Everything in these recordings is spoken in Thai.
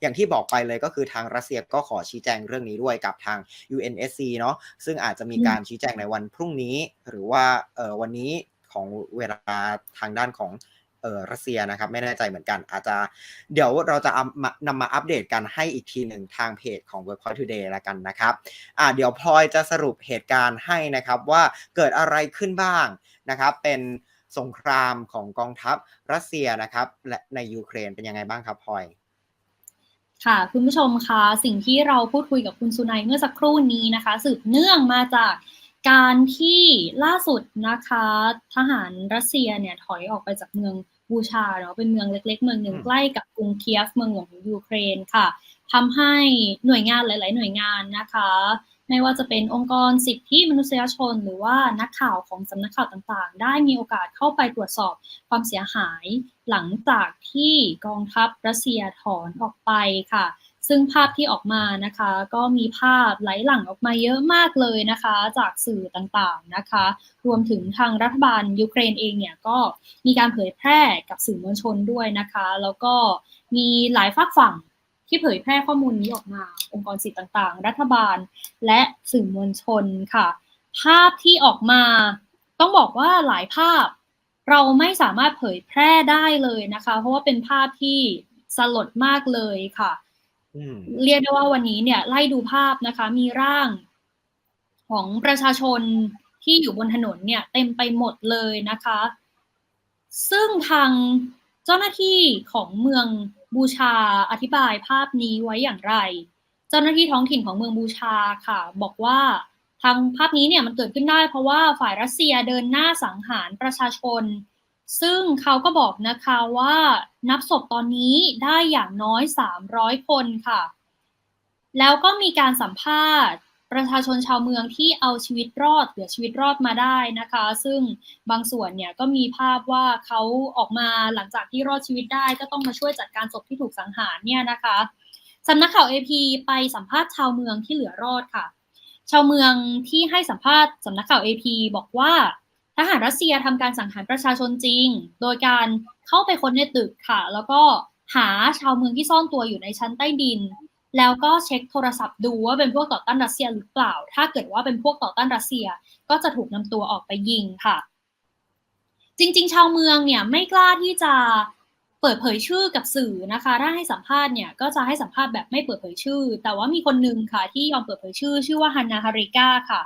อย่างที่บอกไปเลยก็คือทางรัสเซียก็ขอชี้แจงเรื่องนี้ด้วยกับทาง UNSC เนาะซึ่งอาจจะมีการชี้แจงในวันพรุ่งนี้ หรือว่าเออวันนี้ของเวลาทางด้านของเออรัสเซียนะครับ ไม่แน่ใจเหมือนกันอาจจะเดี๋ยวเราจะนำมาอัปเดตกันให้อีกทีหนึ่งทางเพจของ Workpoint Today แล้วกันนะครับอ่าเดี๋ยวพลอยจะสรุปเหตุการณ์ให้นะครับว่าเกิดอะไรขึ้นบ้างนะครับ เป็นสงครามของกองทัพรัสเซียนะครับ และในยูเครนเป็นยังไงบ้างครับพลอย ค่ะคุณผู้ชมคะสิ่งที่เราพูดคุยกับคุณสุนัยเมื่อสักครู่นี้นะคะ สืบเนื่องมาจากการที่ล่าสุดนะคะ ทหารรัสเซียเนี่ยถอยออกไปจากเมืองบูชาเนาะเป็นเมืองเล็ก ๆ เมืองหนึ่งใกล้กับกรุงเคียฟเมืองหลวงของยูเครนค่ะ ทำให้หน่วยงานหลาย ๆ หน่วยงานนะคะ ไม่ว่าจะเป็นองค์กรสิทธิมนุษยชน หรือว่านักข่าวของสำนักข่าวต่างๆ ได้มีโอกาสเข้าไปตรวจสอบความเสียหาย หลังจากที่กองทัพรัสเซียถอนออกไปค่ะ ซึ่งภาพที่ออกมานะคะ ก็มีภาพไหลหลั่งออกมาเยอะมากเลยนะคะ จากสื่อต่างๆนะคะ รวมถึงทางรัฐบาลยูเครนเองเนี่ยก็มีการเผยแพร่กับสื่อมวลชนด้วยนะคะ แล้วก็มีหลายฝากฝั่ง ที่เผยแพร่ข้อมูลนี้ออกมา องค์กรสิทธิ์ต่างๆ รัฐบาล และสื่อมวลชนค่ะ ภาพที่ออกมา ต้องบอกว่าหลายภาพ เราไม่สามารถเผยแพร่ได้เลยนะคะ เพราะว่าเป็นภาพที่สลดมากเลยค่ะเรียกได้ว่าวันนี้เนี่ยไล่ดูภาพนะคะ มีร่างของประชาชนที่อยู่บนถนนเนี่ย เต็มไปหมดเลยนะคะ ซึ่งทางเจ้าหน้าที่ของเมือง บูชาอธิบายภาพนี้ไว้อย่างไร เจ้าหน้าที่ท้องถิ่นของเมืองบูชาค่ะ บอกว่าทางภาพนี้เนี่ยมันเกิดขึ้นได้เพราะว่าฝ่ายรัสเซียเดินหน้าสังหารประชาชน ซึ่งเขาก็บอกนะคะว่านับศพตอนนี้ได้อย่างน้อย 300 คนค่ะ แล้วก็มีการสัมภาษณ์ ประชาชนชาวเมืองที่เอาชีวิตรอดเหลือชีวิตรอดมาได้นะคะ ซึ่งบางส่วนเนี่ยก็มีภาพว่าเขาออกมาหลังจากที่รอดชีวิตได้ก็ต้องมาช่วยจัดการศพที่ถูกสังหารเนี่ยนะคะสำนักข่าว AP ไปสัมภาษณ์ชาวเมืองที่เหลือรอดค่ะ ชาวเมืองที่ให้สัมภาษณ์สำนักข่าว AP บอกว่าทหารรัสเซียทำการสังหารประชาชนจริง โดยการเข้าไปค้นในตึกค่ะ แล้วก็หาชาวเมืองที่ซ่อนตัวอยู่ในชั้นใต้ดิน แล้วก็เช็คโทรศัพท์ดูว่าเป็นพวกต่อต้านรัสเซียหรือเปล่า ถ้าเกิดว่าเป็นพวกต่อต้านรัสเซียก็จะถูกนำตัวออกไปยิงค่ะ จริง ๆ ชาวเมืองเนี่ยไม่กล้าที่จะเปิดเผยชื่อกับสื่อนะคะ ถ้าให้สัมภาษณ์เนี่ยก็จะให้สัมภาษณ์แบบไม่เปิดเผยชื่อ แต่ว่ามีคนนึงค่ะ ที่ยอมเปิดเผยชื่อ ชื่อว่าฮันนาฮาริก้าค่ะ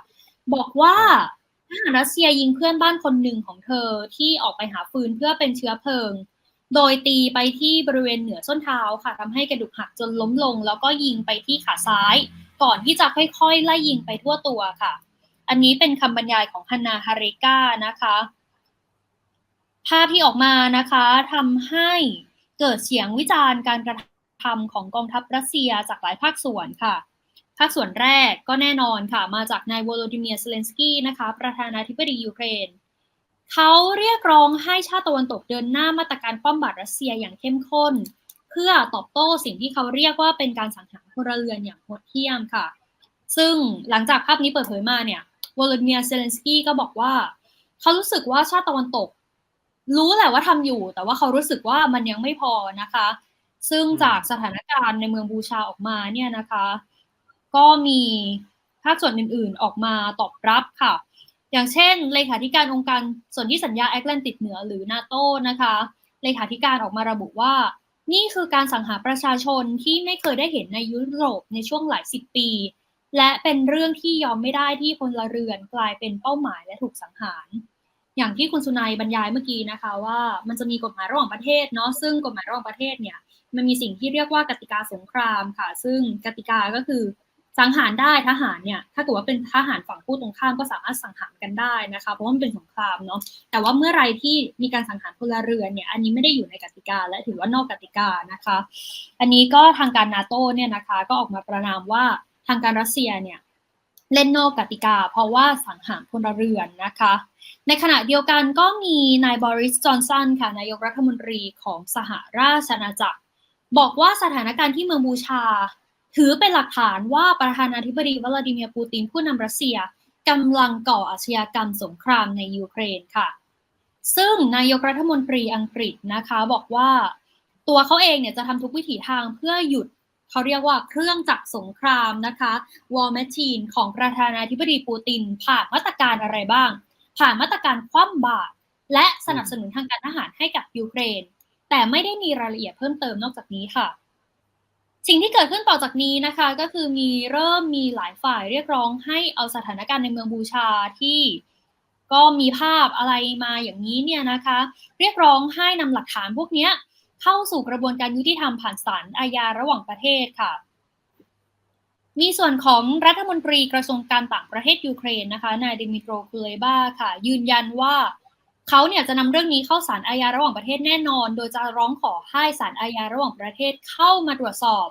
บอกว่าทหารรัสเซียยิงเพื่อนบ้านคนหนึ่งของเธอที่ออกไปหาฟืนเพื่อเป็นเชื้อเพลิง โดยตีไปที่บริเวณเหนือส้นเท้าค่ะทำให้กระดูกหักจนล้มลง แล้วก็ยิงไปที่ขาซ้าย ก่อนที่จะค่อยๆ ไล่ยิงไปทั่วตัวค่ะ อันนี้เป็นคำบรรยายของฮันนาฮาริก้านะคะ ภาพที่ออกมานะคะทำให้เกิดเสียงวิจารณ์การกระทำของกองทัพรัสเซียจากหลายภาคส่วนค่ะภาคส่วนแรกก็แน่นอนค่ะ มาจากนายวโลดิเมียร์เซเลนสกี้นะคะ ประธานาธิบดียูเครน เขาเรียกร้องให้ชาติตะวันตกเดินหน้ามาตรการป้อมบาดรัสเซียอย่างเข้มข้น เพื่อตอบโต้สิ่งที่เขาเรียกว่าเป็นการสังหารพลเรือนอย่างโหดเหี้ยมค่ะ ซึ่งหลังจากภาพนี้เปิดเผยมาเนี่ยวลาดิเมียร์เซเลนสกี้ก็บอกว่า เขารู้สึกว่าชาติตะวันตก รู้แหละว่าทำอยู่ แต่ว่าเขารู้สึกว่ามันยังไม่พอนะคะ ซึ่งจากสถานการณ์ในเมืองบูชาออกมาเนี่ยนะคะ ก็มีภาคส่วนอื่นๆออกมาตอบรับค่ะ อย่างเช่น เลขาธิการองค์การส่วนที่สัญญาแอตแลนติกเหนือหรือนาโตนะคะ เลขาธิการออกมาระบุว่า นี่คือการสังหารประชาชนที่ไม่เคยได้เห็นในยุโรปในช่วงหลายสิบปี และเป็นเรื่องที่ยอมไม่ได้ที่พลเรือนกลายเป็นเป้าหมายและถูกสังหาร อย่างที่คุณสุนัยบรรยายเมื่อกี้นะคะว่ามันจะมีกฎหมายระหว่างประเทศเนาะซึ่งกฎหมายระหว่างประเทศเนี่ยมันมีสิ่งที่เรียกว่ากติกาสงครามค่ะ ซึ่งกติกาก็คือ สังหารได้ทหารเนี่ยถ้าเกิดว่าเป็นทหารฝั่งผู้ตรงข้ามก็สามารถสังหารกันได้นะคะเพราะว่ามันเป็นสงครามเนาะแต่ว่าเมื่อไรที่มีการสังหารพลเรือนเนี่ยอันนี้ไม่ได้อยู่ในกติกาและถือว่านอกกติกานะคะ อันนี้ก็ทางการนาโต้เนี่ยนะคะก็ออกมาประนามว่าทางการรัสเซียเนี่ยเล่นนอกกติกา เพราะว่าสังหารพลเรือนนะคะ ในขณะเดียวกันก็มีนายบริสจอนสันค่ะนายกรัฐมนตรีของสหราชอาณาจักร บอกว่าสถานการณ์ที่เมืองบูชา ถือเป็นหลักฐานว่าประธานาธิบดีวลาดิเมียร์ปูตินผู้นำรัสเซียกำลังก่ออาชญากรรมสงครามในยูเครนค่ะ ซึ่งนายกรัฐมนตรีอังกฤษนะคะบอกว่าตัวเขาเองเนี่ยจะทำทุกวิถีทางเพื่อหยุดเขาเรียกว่าเครื่องจักรสงครามนะคะ War Machine ของประธานาธิบดีปูติน ผ่านมาตรการอะไรบ้าง ผ่านมาตรการคว่ำบาตรและสนับสนุนทางการทหารให้กับยูเครน แต่ไม่ได้มีรายละเอียดเพิ่มเติมนอกจากนี้ค่ะ สิ่งที่เกิดขึ้นต่อจากนี้นะคะ ก็คือมีเริ่มมีหลายฝ่ายเรียกร้องให้เอาสถานการณ์ในเมืองบูชาที่ก็มีภาพอะไรมาอย่างนี้เนี่ยนะคะ เรียกร้องให้นำหลักฐานพวกนี้เข้าสู่กระบวนการยุติธรรมผ่านศาลอาญาระหว่างประเทศค่ะ มีส่วนของรัฐมนตรีกระทรวงการต่างประเทศยูเครนนะคะนายดิมิโตรคูเลบ้าค่ะ ยืนยันว่า เขาเนี่ยจะนำเรื่องนี้เข้าศาลอาญาระหว่างประเทศแน่นอน โดยจะร้องขอให้ศาลอาญาระหว่างประเทศเข้ามาตรวจสอบ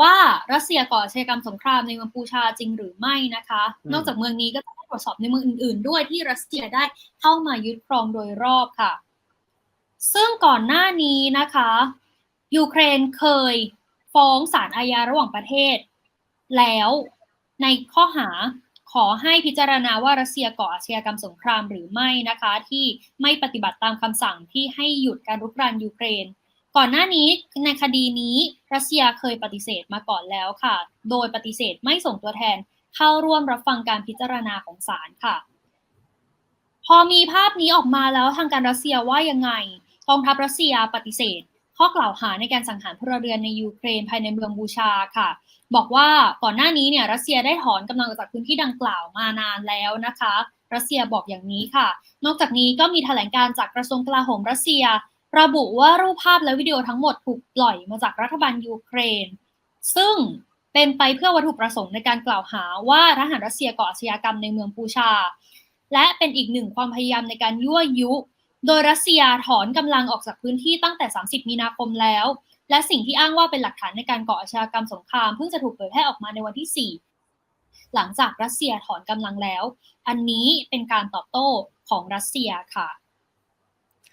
ว่ารัสเซียก่ออาชญากรรมสงครามในเมืองปูชาจริงหรือไม่นะคะอืมนอกจากเมืองนี้ก็จะตรวจสอบในเมืองอื่น ๆ ด้วยที่รัสเซียได้เข้ามายึดครองโดยรอบค่ะ ซึ่งก่อนหน้านี้นะคะยูเครนเคยฟ้องศาลอาญาระหว่างประเทศ แล้วในข้อหา ขอให้พิจารณาว่ารัสเซียก่ออาชญากรรมสงครามหรือไม่นะคะ ที่ไม่ปฏิบัติตามคำสั่งที่ให้หยุดการรุกรานยูเครน ก่อนหน้านี้ในคดีนี้รัสเซียเคยปฏิเสธมาก่อนแล้วค่ะ โดยปฏิเสธไม่ส่งตัวแทนเข้าร่วมรับฟังการพิจารณาของศาลค่ะ พอมีภาพนี้ออกมาแล้วทางการรัสเซียว่ายังไงกองทัพรัสเซียปฏิเสธ ข้อกล่าวหาในการสังหารพลเรือนในยูเครนภายในเมืองบูชาค่ะ บอกว่าก่อนหน้านี้เนี่ยรัสเซียได้ถอนกำลังออกจากพื้นที่ดังกล่าวมานานแล้วนะคะ รัสเซียบอกอย่างนี้ค่ะ นอกจากนี้ก็มีแถลงการจากกระทรวงกลาโหมรัสเซีย ระบุว่ารูปภาพและวิดีโอทั้งหมดถูกปล่อยมาจากรัฐบาลยูเครน ซึ่งเป็นไปเพื่อวัตถุประสงค์ในการกล่าวหาว่าทหารรัสเซียก่ออาชญากรรมในเมืองปูชา และเป็นอีกหนึ่งความพยายามในการยั่วยุ โดยรัสเซียถอนกำลังออกจากพื้นที่ตั้งแต่ 30 มีนาคมแล้ว และสิ่งที่อ้างว่าเป็นหลักฐานในการก่ออาชญากรรมสงครามเพิ่งจะถูกเผยแพร่ออกมาในวันที่ 4 หลังจากรัสเซียถอนกำลังแล้ว อันนี้เป็นการตอบโต้ของรัสเซียค่ะ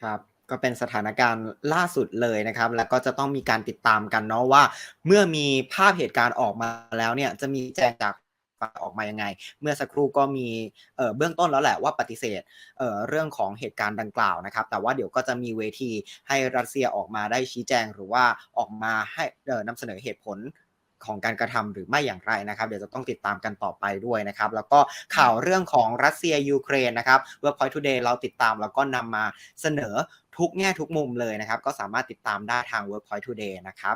ครับก็เป็นสถานการณ์ล่าสุดเลยนะครับ แล้วก็จะต้องมีการติดตามกันเนาะว่า เมื่อมีภาพเหตุการณ์ออกมาแล้วเนี่ยจะมีแจ้งจาก ออกมายังไง เมื่อสักครู่ก็มีเบื้องต้นแล้วแหละว่าปฏิเสธเเรื่องของเหตุการณ์ดังกล่าวนะครับ แต่ว่าเดี๋ยวก็จะมีเวทีให้รัสเซียออกมาได้ชี้แจง หรือว่าออกมาให้เอ่อนำเสนอเหตุผลของการกระทำหรือไม่อย่างไรนะครับ เดี๋ยวจะต้องติดตามกันต่อไปด้วยนะครับ แล้วก็ข่าวเรื่องของรัสเซียยูเครนนะครับ Workpoint Today เราติดตามแล้วก็นำมาเสนอทุกแง่ทุกมุมเลยนะครับ ก็สามารถติดตามได้ทาง Workpoint Today นะครับ